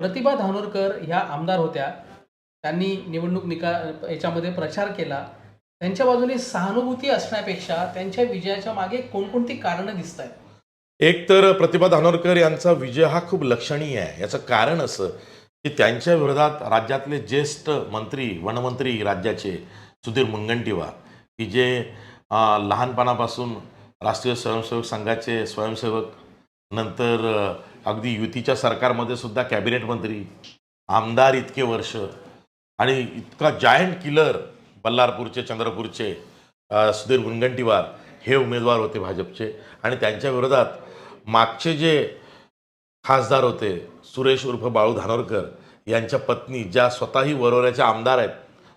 प्रतिभा धानोरकर ह्या आमदार होत्या. त्यांनी निवडणूक निका याच्यामध्ये प्रचार केला. त्यांच्या बाजूने सहानुभूती असण्यापेक्षा त्यांच्या विजयाच्या मागे कोणकोणती कारणं दिसत आहेत एक तर प्रतिभा धानोरकर यांचा विजय हा खूप लक्षणीय आहे. याचं कारण असं की त्यांच्या विरोधात राज्यातले ज्येष्ठ मंत्री वनमंत्री राज्याचे सुधीर मुनगंटीवार की जे लहानपणापासून राष्ट्रीय स्वयंसेवक संघाचे स्वयंसेवक नंतर अगदी युतीच्या सरकारमध्ये सुद्धा कॅबिनेट मंत्री आमदार इतके वर्ष आणि इतका जायंट किलर बल्लारपूरचे चंद्रपूरचे सुधीर मुनगंटीवार हे उमेदवार होते भाजपचे. आणि त्यांच्या विरोधात मागचे जे खासदार होते सुरेश उर्फ बाळू धानोरकर यांच्या पत्नी ज्या स्वतःही वरोऱ्याच्या आमदार आहेत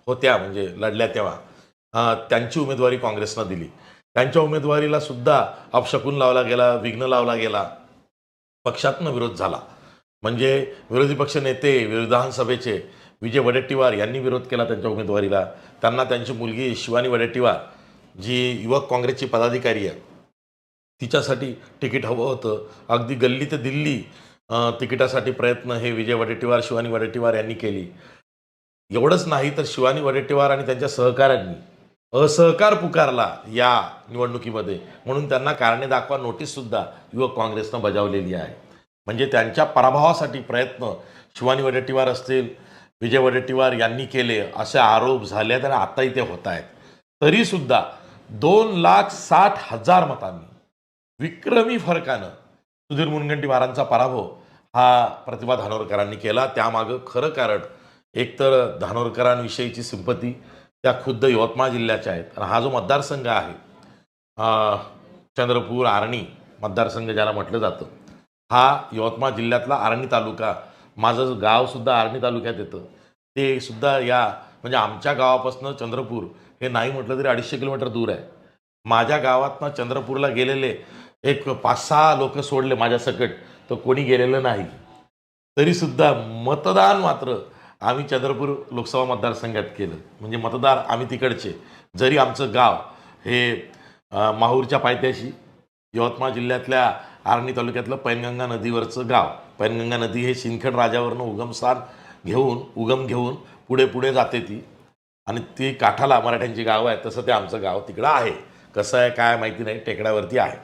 होत्या म्हणजे लढल्या तेव्हा त्यांची उमेदवारी काँग्रेसनं दिली. त्यांच्या उमेदवारीला सुद्धा अपशकून लावला गेला विघ्न लावला गेला. पक्षातनं विरोध झाला. म्हणजे विरोधी पक्ष नेते विधानसभेचे विजय वडेट्टीवार यांनी विरोध केला त्यांच्या उमेदवारीला. त्यांना त्यांची मुलगी शिवानी वडेट्टीवार जी युवक काँग्रेसची पदाधिकारी आहे तिच्यासाठी तिकीट हवं होतं. अगदी गल्ली ते दिल्ली तिकिटासाठी प्रयत्न हे विजय वडेट्टीवार शिवानी वडेट्टीवार यांनी केली. एवढंच नाही तर शिवानी वडेट्टीवार आणि त्यांच्या सहकाऱ्यांनी असहकार पुकारला या निवडणुकीमध्ये. म्हणून त्यांना कारणे दाखवा नोटीससुद्धा युवक काँग्रेसनं बजावलेली आहे. म्हणजे त्यांच्या पराभवासाठी प्रयत्न शिवानी वडेट्टीवार असतील विजय वडेट्टीवार यांनी केले असे आरोप झाले आणि आताही ते होत आहेत. तरीसुद्धा दोन लाख साठ हजार मतांनी विक्रमी फरकानं सुधीर मुनगंटीवारांचा पराभव हा प्रतिभा धानोरकरांनी केला. त्यामागं खरं कारण एकतर धानोरकरांविषयीची सिंपती त्या खुद्द यवतमाळ जिल्ह्याच्या आहेत. आणि हा जो मतदारसंघ आहे चंद्रपूर आर्णी मतदारसंघ ज्याला म्हटलं जातं हा यवतमाळ जिल्ह्यातला आर्णी तालुका. माझं गावसुद्धा आर्णी तालुक्यात येतं. ते सुद्धा या म्हणजे आमच्या गावापासून चंद्रपूर हे नाही म्हटलं तरी अडीचशे किलोमीटर दूर आहे. माझ्या गावातनं चंद्रपूरला गेलेले एक पाच सहा लोक सोडले माझ्या सकट तर कोणी गेलेलं नाही. तरीसुद्धा मतदान मात्र आम्ही चंद्रपूर लोकसभा मतदारसंघात केलं. म्हणजे मतदार आम्ही तिकडचे. जरी आमचं गाव हे माहूरच्या पायथ्याशी यवतमाळ जिल्ह्यातल्या आर्णी तालुक्यातलं पैनगंगा नदीवरचं गाव. पैनगंगा नदी हे सिंदखेड राजावरनं उगमस्थान घेऊन उगम घेऊन पुढे पुढे जाते ती. आणि ती काठाला मराठ्यांची गावं आहेत तसं ते आमचं गाव तिकडं आहे. कसं आहे काय माहिती नाही टेकड्यावरती आहे.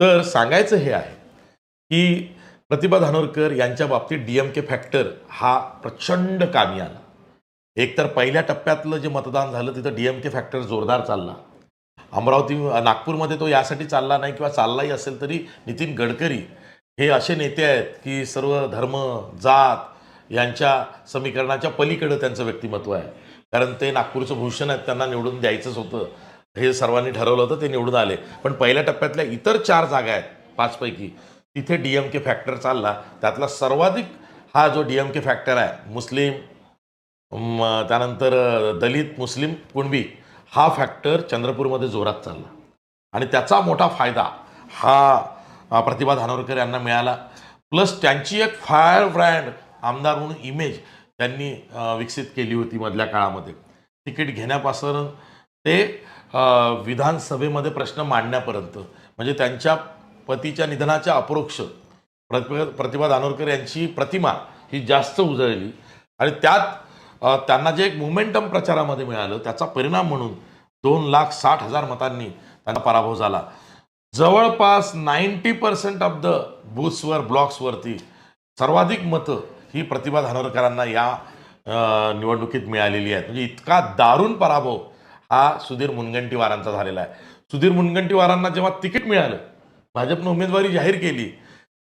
तर सांगायचं हे आहे की प्रतिभा धानोरकर यांच्या बाबतीत डी एम के फॅक्टर हा प्रचंड कामी आला. एकतर पहिल्या टप्प्यातलं जे मतदान झालं तिथं डी एम के फॅक्टर जोरदार चालला. अमरावती नागपूरमध्ये तो यासाठी चालला नाही किंवा चाललाही असेल तरी नितीन गडकरी हे असे नेते आहेत की सर्व धर्म जात यांच्या समीकरणाच्या पलीकडं त्यांचं व्यक्तिमत्व आहे. कारण ते नागपूरचं भूषण आहेत त्यांना निवडून द्यायचंच होतं. हे सर्वांनी ठरवलं होतं ते निवडून आले. पण पहिल्या टप्प्यातल्या इतर चार जागा आहेत पाचपैकी. तिथे डी एम के फॅक्टर चालला. त्यातला सर्वाधिक हा जो डी एम के फॅक्टर आहे मुस्लिम त्यानंतर दलित मुस्लिम कुणबी हा फॅक्टर चंद्रपूरमध्ये जोरात चालला. आणि त्याचा मोठा फायदा हा प्रतिभा धानोरकर यांना मिळाला. प्लस त्यांची एक फायर ब्रँड आमदार म्हणून इमेज त्यांनी विकसित केली होती मधल्या काळामध्ये. तिकीट घेण्यापासून ते विधानसभेमध्ये प्रश्न मांडण्यापर्यंत म्हणजे त्यांच्या पतीच्या निधनाच्या अप्रोक्ष प्रतिभा प्रतिभा दानोरकर यांची प्रतिमा ही जास्त उजळली. आणि त्यात त्यांना जे एक मोमेंटम प्रचारामध्ये मिळालं त्याचा परिणाम म्हणून दोन लाख साठ हजार मतांनी त्यांचा पराभव झाला. जवळपास नाईन्टी पर्सेंट ऑफ द बूथ्सवर ब्लॉक्सवरती सर्वाधिक मतं ही प्रतिभा धानोरकरांना या निवडणुकीत मिळालेली आहेत. म्हणजे इतका दारुण पराभव हा सुधीर मुनगंटीवारांचा झालेला आहे. सुधीर मुनगंटीवारांना जेव्हा तिकीट मिळालं भाजपनं उमेदवारी जाहीर केली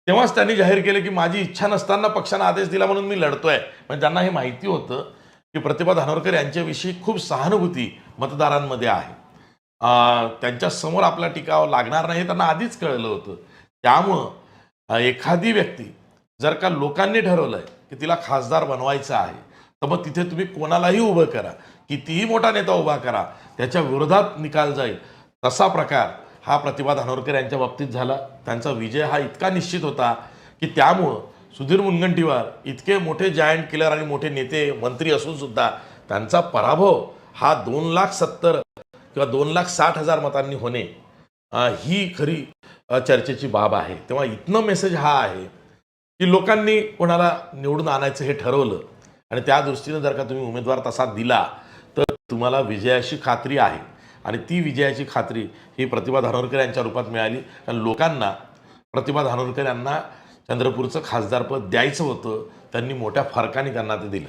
तेव्हाच त्यांनी जाहीर केलं की माझी इच्छा नसताना पक्षानं आदेश दिला म्हणून मी लढतोय. म्हणजे त्यांना हे माहिती होतं की प्रतिभा धानोरकर यांच्याविषयी खूप सहानुभूती मतदारांमध्ये आहे. त्यांच्यासमोर त्यांच्यासमोर आपला टिकाव लागणार नाही हे त्यांना आधीच कळलं होतं. त्यामुळं एखादी व्यक्ती जर का लोकांनी ठरवलंय की तिला खासदार बनवायचं आहे तर मग तिथे तुम्ही कोणालाही उभं करा. कितीही मोठा नेता उभा करा त्याच्या विरोधात निकाल जाईल. तसा प्रकार हा प्रतिभा धानोरकर यांच्या बाबतीत झाला. त्यांचा विजय हा इतका निश्चित होता की त्यामुळं सुधीर मुनगंटीवार इतके मोठे जायंट किलर आणि मोठे नेते मंत्री असून सुद्धा त्यांचा पराभव हा दोन लाख सत्तर किंवा दोन लाख साठ हजार मतांनी होणे ही खरी चर्चेची बाब आहे. तेव्हा इथनं मेसेज हा आहे की लोकांनी कोणाला निवडून आणायचं हे ठरवलं आणि त्या दृष्टीनं जर का तुम्ही उमेदवार तसा दिला तर तुम्हाला विजयाची खात्री आहे. आणि ती विजयाची खात्री ही प्रतिभा धानोरकर यांच्या रूपात मिळाली. कारण लोकांना प्रतिभा धानोरकर यांना चंद्रपूरचं खासदारपद द्यायचं होतं त्यांनी मोठ्या फरकाने त्यांना ते दिलं.